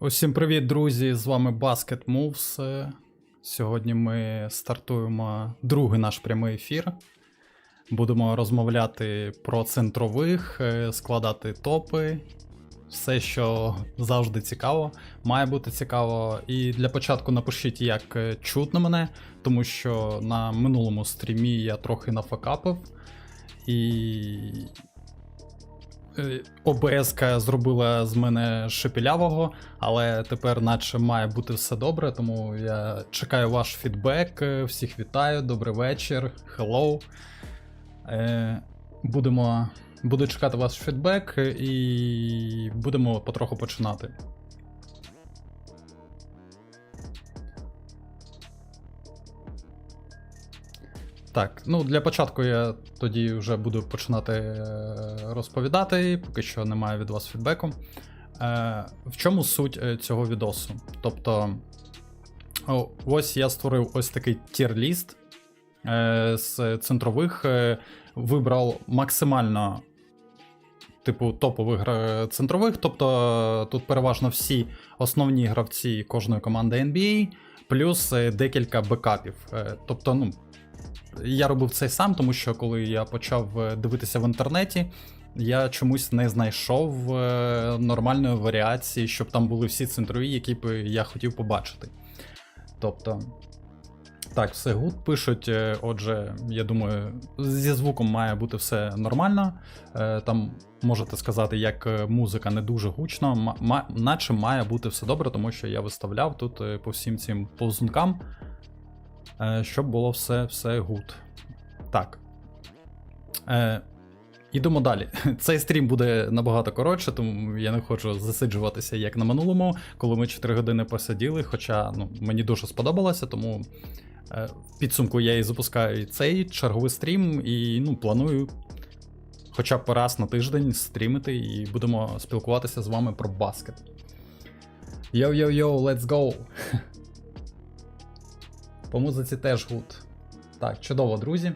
Усім привіт, друзі! З вами Basket Moves. Сьогодні ми стартуємо другий наш прямий ефір. Будемо розмовляти про центрових, е, складати топи. Все, що завжди цікаво, має бути цікаво. І для початку напишіть, як е, чутно мене, тому що на минулому стрімі я трохи нафакапив. І ОБС зробила з мене шепілявого, але тепер, наче, має бути все добре, тому я чекаю ваш фідбек. Е, Всіх вітаю, добрий вечір, hello. Е, Будемо, буду чекати ваш фідбек е, і будемо потроху починати. Так, ну для початку я тоді вже буду починати е, розповідати, поки що немає від вас фідбеку. Е, В чому суть е, цього відосу? Тобто, ось я створив ось такий тір-ліст з центрових, вибрав максимально. Типу топових центрових, тобто тут переважно всі основні гравці кожної команди NBA, плюс декілька бекапів. Тобто, ну, я робив це сам, тому що коли я почав е, дивитися в інтернеті, я чомусь не знайшов е, нормальної варіації, щоб там були всі центрові, які б я хотів побачити. Тобто, так, все гуд пишуть. е, Отже, я думаю, зі звуком має бути все нормально. Там можете сказати, як музика не дуже ма- наче має бути все добре, тому що я виставляв тут по всім цим повзункам щоб було все, все гуд. Так. Е, Ідемо далі. Цей стрім буде набагато коротше, тому я не хочу засиджуватися як на минулому, коли ми 4 години посиділи. Хоча ну, мені дуже сподобалося, тому е, в підсумку я і запускаю цей черговий стрім, і ну, планую хоча б раз на тиждень стрімити і будемо спілкуватися з вами про баскет. Йоу-йоу-йоу, let's go! По музиці теж гуд. Так, чудово, друзі.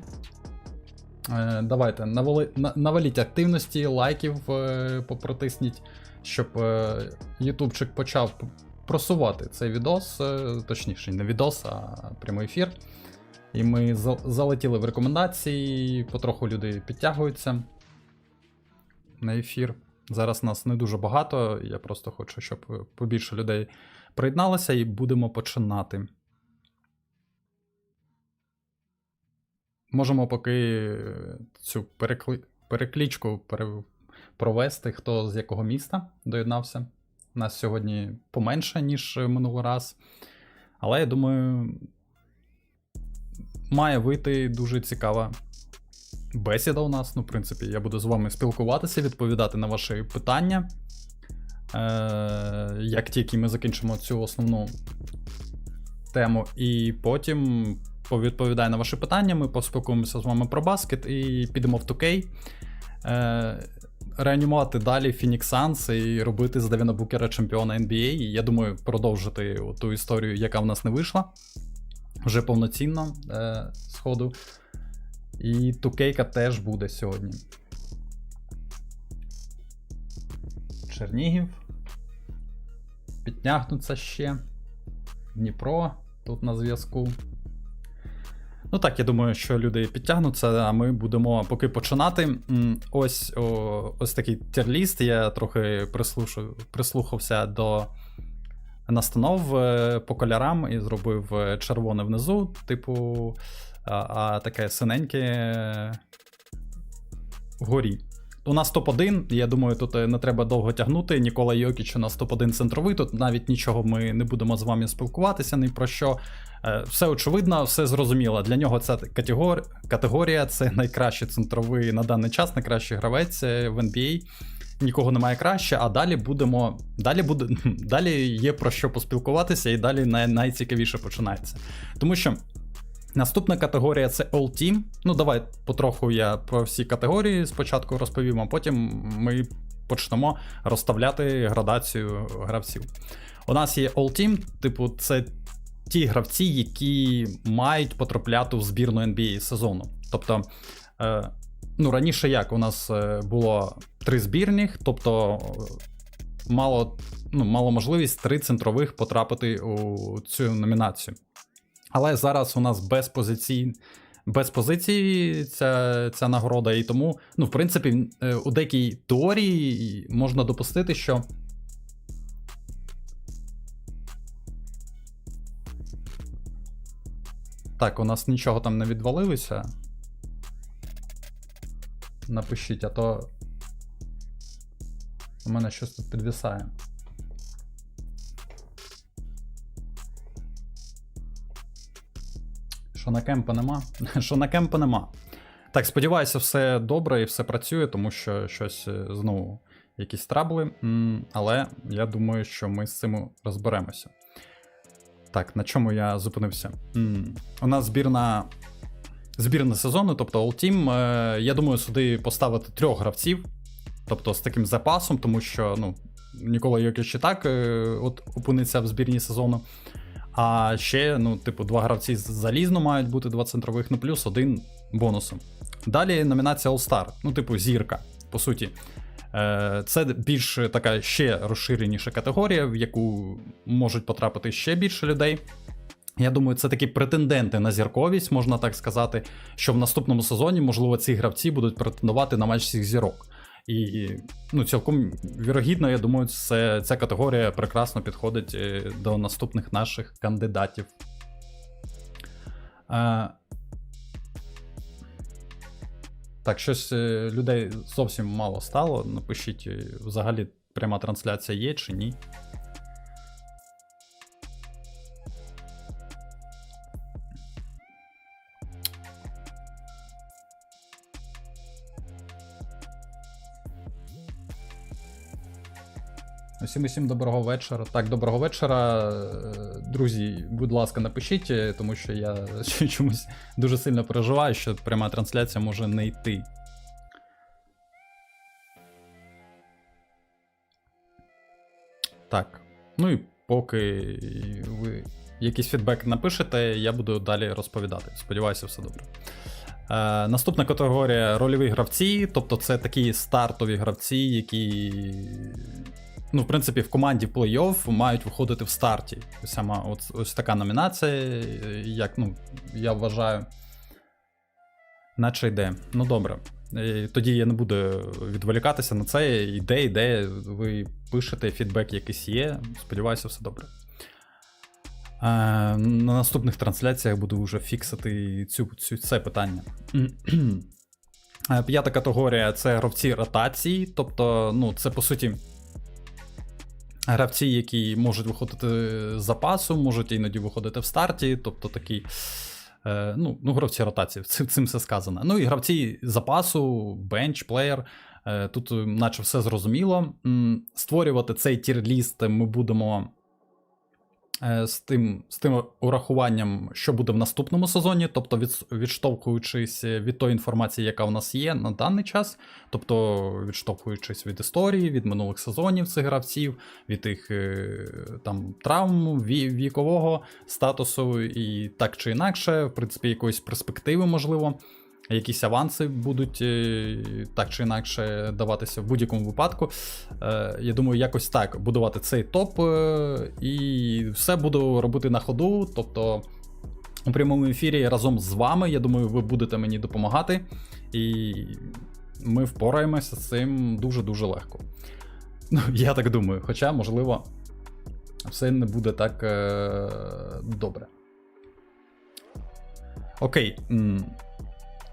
Е, давайте навали, на, наваліть активності, лайків е, попротисніть, щоб е, ютубчик почав просувати цей відос, е, точніше, не відос, а прямий ефір. І ми за- залетіли в рекомендації, потроху люди підтягуються на ефір. Зараз нас не дуже багато, я просто хочу, щоб е, побільше людей приєдналося, і будемо починати. Можемо поки е, цю перекли... переклічку пере... провести, хто з якого міста доєднався. Нас сьогодні поменше, ніж минулий раз. Але я думаю, має вийти дуже цікава бесіда у нас. Ну, в принципі, я буду з вами спілкуватися, відповідати на ваші питання. Е, як тільки ми закінчимо цю основну тему, і потім повідповідаю на ваші питання. Ми поспілкуємося з вами про баскет і підемо в 2K. Е, реанімувати далі Phoenix Suns і робити з Девіна Букера чемпіона NBA. І я думаю, продовжити ту історію, яка в нас не вийшла. Вже повноцінно е, сходу. І 2K теж буде сьогодні. Чернігів. Підтягнуться ще. Дніпро тут на зв'язку. Ну так, я думаю, що люди підтягнуться, а ми будемо поки починати. Ось о, ось такий тірліст. Я трохи прислухався до настанов е, по кольорам і зробив е, червоне внизу, типу, а, а таке синеньке е, вгорі. У нас топ-1, я думаю, тут е, не треба довго тягнути. Нікола Йокіч у нас топ-1 центровий. Тут навіть нічого ми не будемо з вами спілкуватися ні про що. Е, Все очевидно, все зрозуміло. Для нього ця категор... категорія це найкращий центровий на даний час, найкращий гравець е, в NBA. Нікого немає краще, а далі будемо. Далі буде далі є про що поспілкуватися, і далі най... найцікавіше починається. Тому що наступна категорія це All Team. Ну, давай потроху я про всі категорії спочатку розповім, а потім ми почнемо розставляти градацію гравців. У нас є All Team, типу, це ті гравці, які мають потрапляти в збірну NBA сезону. Тобто, е, ну раніше як у нас е, було три збірних, тобто е, мало, ну, мало можливість три центрових потрапити у цю номінацію. Але зараз у нас без позицій, без позицій ця, ця нагорода, і тому, ну, в принципі, е, у деякій теорії можна допустити, що. Так, у нас нічого там не відвалилося. Напишіть, а то. У мене щось тут підвисає. Що на кемпа нема? Що на кемпа нема. Так, сподіваюся, все добре і все працює, тому що щось е, знову якісь трабли. Але я думаю, що ми з цим розберемося. Так, на чому я зупинився? У нас збірна. Збірна сезону, тобто All Team, е, я думаю, сюди поставити трьох гравців, тобто з таким запасом, тому що ну, Нікола Йокіч і так е, от опиниться в збірні сезону. А ще, ну, типу, два гравці залізно мають бути, два центрових, ну плюс один бонусом. Далі номінація All-Star, ну, типу, зірка, по суті. Е, Це більш така ще розширеніша категорія, в яку можуть потрапити ще більше людей. Я думаю, це такі претенденти на зірковість, можна так сказати, що в наступному сезоні, можливо, ці гравці будуть претендувати на матч всіх зірок. І ну, цілком вірогідно, я думаю, це, ця категорія прекрасно підходить е, до наступних наших кандидатів. А, так, щось е, людей зовсім мало стало. Напишіть, е, взагалі пряма трансляція є чи ні. Усім усім доброго вечора. Так, доброго вечора. Е, Друзі, будь ласка, напишіть, е, тому що я чомусь дуже сильно переживаю, що пряма трансляція може не йти. Так. Ну і поки ви якийсь фідбек напишете, я буду далі розповідати. Сподіваюся, все добре. Е, наступна категорія рольові гравці, тобто це такі стартові гравці, які, ну, в принципі, в команді плей-офф мають виходити в старті. Сама ось, ось така номінація, як ну, я вважаю, наче йде. Ну добре. Е, Тоді я не буду відволікатися на це. Іде, іде, ви пишете, фідбек якийсь є. Сподіваюся, все добре. Е, На наступних трансляціях буду вже фіксити цю, цю, це питання. Е, П'ята категорія це гравці ротації, тобто, ну, це по суті. Гравці, які можуть виходити з запасу, можуть іноді виходити в старті, тобто такі. Е, ну, ну, гравці ротації, цим, цим все сказано. Ну і гравці запасу, бенч, плеєр. Е, тут, наче все зрозуміло. Створювати цей тір-ліст ми будемо з тим, з тим урахуванням, що буде в наступному сезоні, тобто від, відштовхуючись від тої інформації, яка у нас є на даний час, тобто відштовхуючись від історії, від минулих сезонів цих гравців, від їх е, там травм, вікового статусу і так чи інакше, в принципі, якоїсь перспективи, можливо. Якісь аванси будуть е, так чи інакше даватися в будь-якому випадку. Е, Я думаю, якось так будувати цей топ е, і все буду робити на ходу. Тобто у прямому ефірі разом з вами. Я думаю, ви будете мені допомагати, і ми впораємося з цим дуже-дуже легко. Ну, я так думаю, хоча, можливо, все не буде так добре. Окей.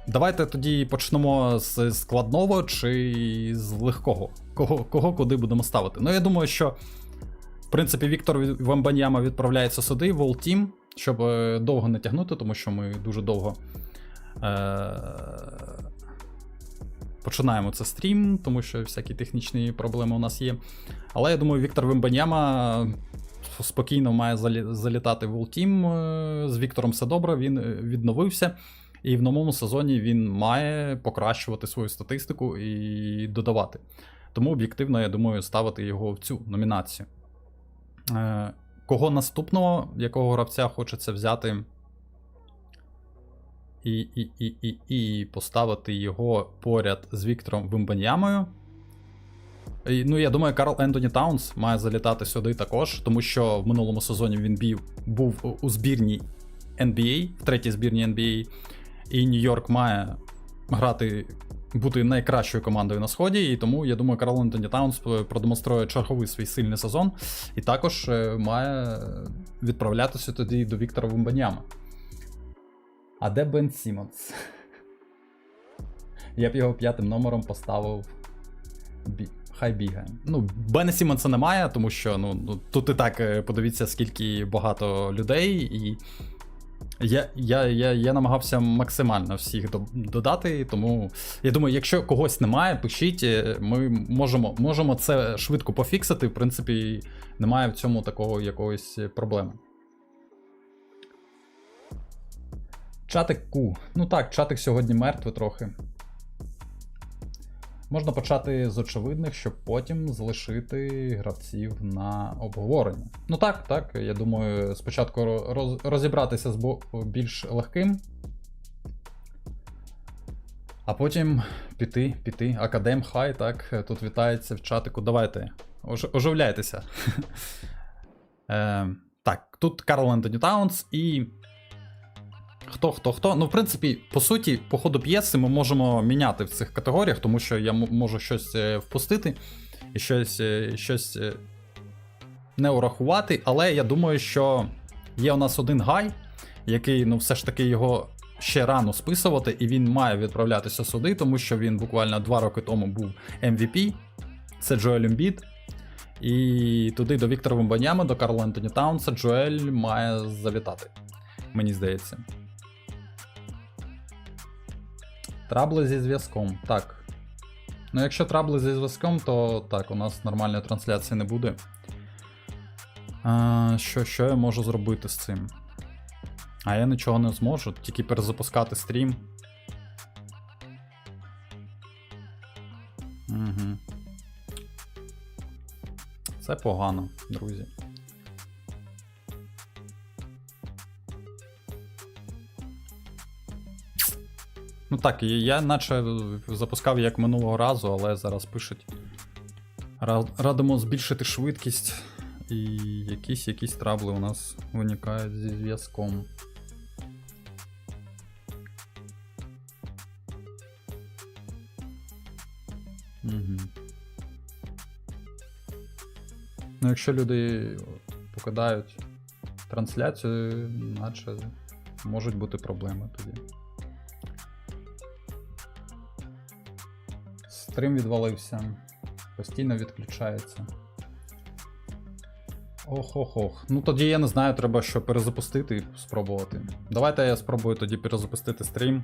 Давайте тоді почнемо з складного чи з легкого. Кого, кого куди будемо ставити? Ну, я думаю, що в принципі Віктор Вамбаньяма відправляється сюди, в All Team, щоб е, довго не тягнути, тому що ми дуже довго е- починаємо це стрім, тому що всякі технічні проблеми у нас є. Але я думаю, Віктор Вимбаньяма спокійно має залі- залітати в All Team. е, З Віктором все добре, він е, відновився. І в новому сезоні він має покращувати свою статистику і додавати. Тому об'єктивно, я думаю, ставити його в цю номінацію. Е, Кого наступного, якого гравця хочеться взяти і, і, і, і, і поставити його поряд з Віктором Вимбаньямою. І, Ну, я думаю, Карл Ентоні Таунс має залітати сюди також, тому що в минулому сезоні він бів, був у збірній NBA, в третій збірній NBA, і Нью-Йорк має грати, бути найкращою командою на сході. І тому я думаю, Карл Ентоні Таунс продемонструє черговий свій сильний сезон, і також е, має відправлятися тоді до Віктора Вумбаняма. А де Бен Сімонс? Я б його п'ятим номером поставив. Хай бігає. Ну, Бена Сімонса немає, тому що ну, ну, тут і так е, подивіться, скільки багато людей, і я, я, я, я намагався максимально всіх додати, тому я думаю, якщо когось немає, пишіть, е, ми можемо, можемо це швидко пофіксити. В принципі, немає в цьому такого якоїсь проблеми. Чатик Ку. Ну так, чатик сьогодні мертвий трохи. Можна почати з очевидних, щоб потім залишити гравців на обговорення. Ну так, так. Я думаю, спочатку роз, розібратися з більш легким. А потім піти, піти. Академ Хай, так, тут вітається в чатику. Давайте, ож, оживляйтеся. Е, так, тут Карл Ентоні Таунс і. Хто, хто, хто. Ну, в принципі, по суті, по ходу п'єси ми можемо міняти в цих категоріях, тому що я можу щось е, впустити і щось, е, щось е, не урахувати. Але я думаю, що є у нас один гай, який, ну, все ж таки, його ще рано списувати, і він має відправлятися сюди, тому що він буквально два роки тому був MVP. Це Джоель Ембіт. І туди до Віктора Вимбаняма, до Карла Ентоні Таунса, Джоель має завітати. Мені здається. Трабли зі зв'язком. Так. Ну, якщо трабли зі зв'язком, то так, у нас нормальної трансляції не буде. А, що, що я можу зробити з цим? А я нічого не зможу, тільки перезапускати стрім. Угу. Це погано, друзі. Ну так, я наче запускав як минулого разу, але зараз пишуть. Радимо збільшити швидкість, і якісь якісь трабли у нас виникають зі зв'язком. Угу. Ну, якщо люди покидають трансляцію, наче можуть бути проблеми тоді. Стрим відвалився. Постійно відключається. Ох-ох-ох. Ну тоді я не знаю, треба що перезапустити і спробувати. Давайте я спробую тоді перезапустити стрім.